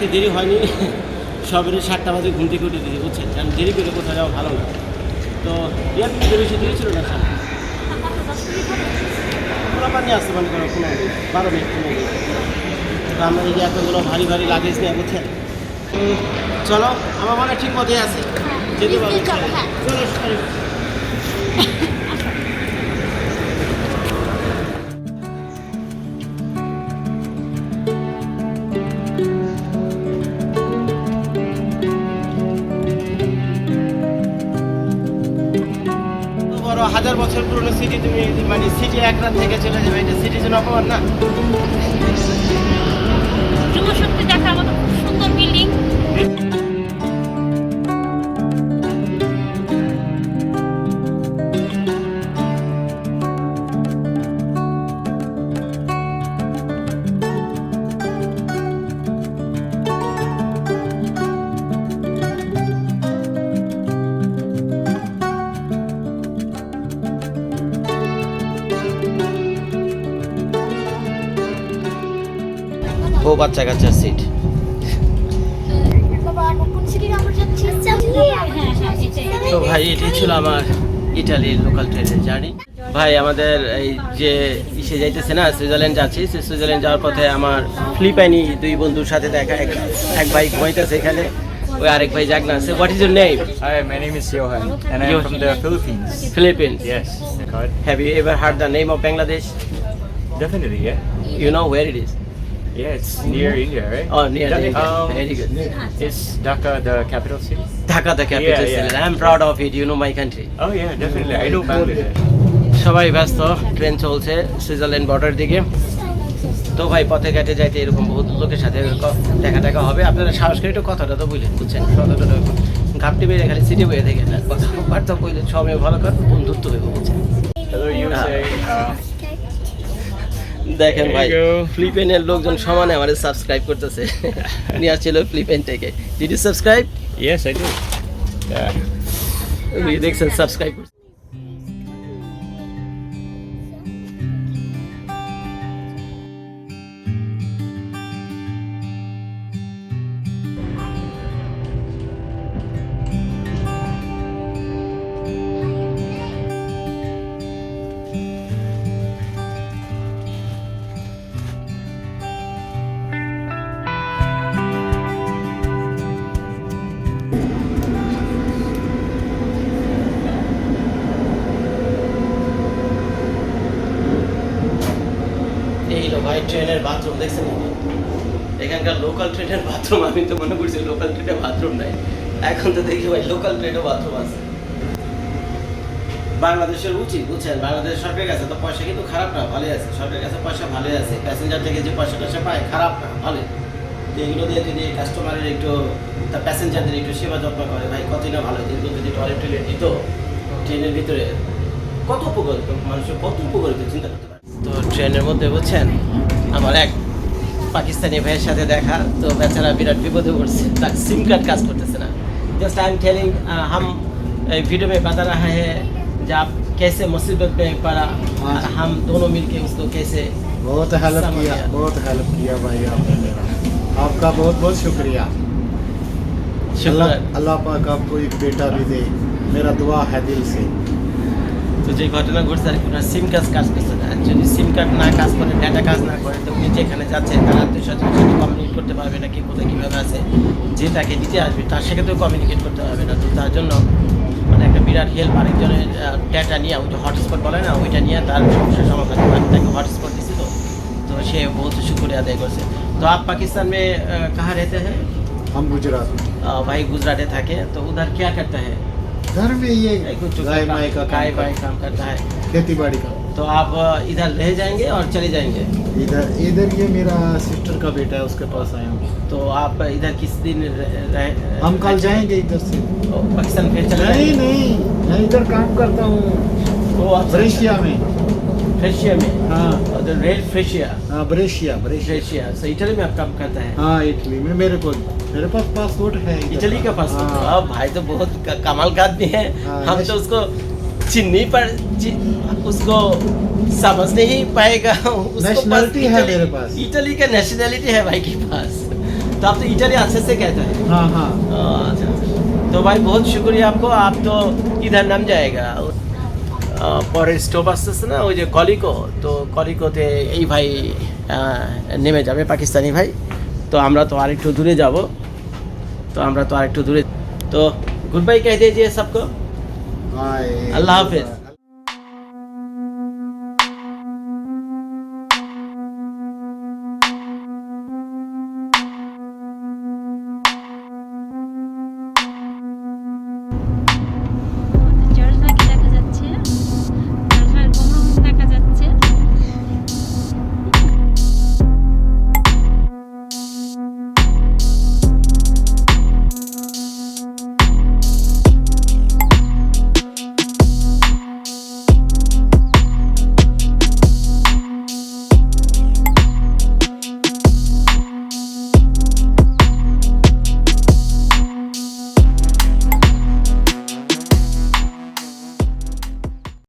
আজকে দেরি হয়নি। সবেরই সাতটা বাজে ঘুম থেকে উঠে দিয়েছি বুঝছেন? কারণ দেরি করে কোথাও যাওয়া ভালো না। তো ইয়ার কিন্তু বেশি দেরি ছিল না স্যার? পুরো পানি আসতে মনে করো কোনো বারো মিনিট মিনিট তো আমরা এই যে এতগুলো ভারী ভারী লাগেজ নিয়ে বুঝছেন? তো চলো আমার মনে ঠিক মতোই আছে। যেতে পারব চলো, হাজার বছর পুরনো সিটি তুমি মানে সিটি এক রাত থেকে চলে যাবে। এটা সিটি জন্য অপমান না? ও বাচ্চা কাচ্চার সিট সিটির আমরা যাচ্ছি। হ্যাঁ হ্যাঁ এটাই তো ভাই এটি ছিল আমার ইটালির লোকাল ট্রেনের জার্নি ভাই আমাদের এই যে ইসে যাইতেছে না সুইজারল্যান্ড যাচ্ছি। সে সুইজারল্যান্ড যাওয়ার পথে আমার ফিলিপাইনি দুই বন্ধুর সাথে দেখা এক এক ভাই ঘুমাইতেছে এখানে। ওই আরেক ভাই জাগনা আছে। What is your name Hi, my name is Johan, and I'm Johan. from the Philippines. Philippines Yes, God. Have you ever heard the name of Bangladesh Definitely, yeah. You know where it is Yeah, it's near India, right? Oh, near Dhaka, India. um, Very good. Is Dhaka the capital city? Dhaka the capital Yeah, yeah. City I am proud of it you know my country Oh yeah, definitely. I know Bangladesh. সবাই ব্যস্ত train চলছে Switzerland border দিকে তো ভাই পথে ঘাটে যাইতে এরকম বহুত লোকের সাথে ক- দেখা টাকা হবে আপনারা সাহস করে একটু কথাটা তো বুঝলেন বুঝছেন কথাটা ঘাপটি বেড়ে খালি সিটি বয়ে থেকে না কথাবার্তা কইলে সময় ভালো কর বন্ধুত্ব হইব বুঝছেন Hello, you Ah. say. Uh, দেখেন ভাই ফ্লিপেনের. লোকজন সমানে আমাদের সাবস্ক্রাইব করতেছে নিয়ে আসছিল ফ্লিপেন থেকে did you subscribe yes I did. দেখছেন সাবস্ক্রাইব ভাই ট্রেনের বাথরুম দেখছেন? এখানকার লোকাল ট্রেনের বাথরুম আমি তো মনে করছি লোকাল ট্রেনে বাথরুম নাই। এখন তো দেখি ভাই লোকাল ট্রেনে বাথরুম আছে। বাংলাদেশের উচিত বুঝছেন? বাংলাদেশ সরকারের কাছে তো পয়সা কিন্তু খারাপ না, ভালোই আছে। সরকারের কাছে পয়সা ভালোই আছে। প্যাসেঞ্জার থেকে যে পয়সা টয়সা পায়, খারাপ না, ভালোই। তো এগুলো দিয়ে যদি কাস্টমারের একটু, তা প্যাসেঞ্জারদের একটু সেবা যত্ন করে, ভাই, কতই না ভালো কিন্তু যদি টয়লেট টয়লেট দিত ট্রেনের ভিতরে, কত উপকারিত মানুষের, কত উপকারিত চিন্তা করতে তো ট্রেনের মধ্যে বুঝছেন আমার এক পাকিস্তানি ভাইয়ের সাথে দেখা তো বেচারা বিরাট বিপদে পড়ছে তার সিম কার্ড কাজ করতেছে না जस्ट आई एम टेलिंग हम एक वीडियो में बता रहा है जब आप कैसे मुसीबत में पड़ा हाँ और जी। हम दोनों मिलके उसको कैसे बहुत हेल्प समझ किया गया। बहुत हेल्प किया भाई आपने मेरा आपका बहुत बहुत शुक्रिया शुक्र अल्लाह अल्लाह पाक आपको एक बेटा भी दे मेरा दुआ है दिल से তো যে ঘটনা ঘটছে আর কি ওনার সিম কার্ড কাজ করছে না যদি সিম কার্ড না কাজ করে ডাটা কাজ না করে তো উনি যেখানে যাচ্ছে তার আত্মীয় স্বজনের সাথে কমিউনিকেট করতে পারবে না কি কোথায় কীভাবে আছে যে তাকে দিতে আসবে তার সাথে তো কমিউনিকেট করতে পারবে না তো তার জন্য মানে একটা বিরাট হেল্প আরেকজনের ডেটা নিয়ে ওই যে হটস্পট বলে না ওইটা নিয়ে তার সমস্যার সমাধান করে। আমি তাকে হটস্পট দিছি তো তো সে বহুত শুক্রিয়া আদায় করছে তো আপ পাকিস্তান में अ, कहाँ रहते हैं हम गुजरात में अ, भाई गुजराते থাকে तो उधर क्या करता है घर में ये गाय माय का गाय काम काम करता है। खेती बाड़ी का। तो आप इधर रह जाएँगे और चले जाएँगे? इधर इधर ये मेरा सिस्टर का बेटा है उसके पास आया हूँ। तो आप इधर किस दिन रह, हम कल जाएँगे इधर से। तो पाकिस्तान फिर चले नहीं नहीं मैं इधर काम करता हूँ। वो अच्छा में। फ्रेशिया में? हाँ। रेड फ्रेशिया हाँ Brescia Brescia. Brescia so Italy में आप काम करता है? हाँ इटली में मेरे को मेरे पास पासपोर्ट है इधर इटली का पास हाँ। अब भाई तो बहुत क- कमाल का आदमी है हाँ, हम यस। तो उसको चिन्ह नहीं पर चि- उसको समझ नहीं पाएगा उसको Nationality बस है इटली- मेरे पास। इटली का नेशनैलिटी है भाई के पास तो आप तो इटली अच्छे से कहते हैं हाँ हाँ अच्छा अच्छा। तो भाई बहुत शुक्रिया आपको आप तो इधर नाम जाएगा আহ, পরের স্টপ আসতেছে না ওই যে কলিকো তো কলিকোতে এই ভাই আহ, নেমে যাবে পাকিস্তানি ভাই তো আমরা তো আরেকটু দূরে যাব তো আমরা তো আরেকটু দূরে তো গুড বাই কহ দিয়েছি সবকো बाय अल्लाह हाफिज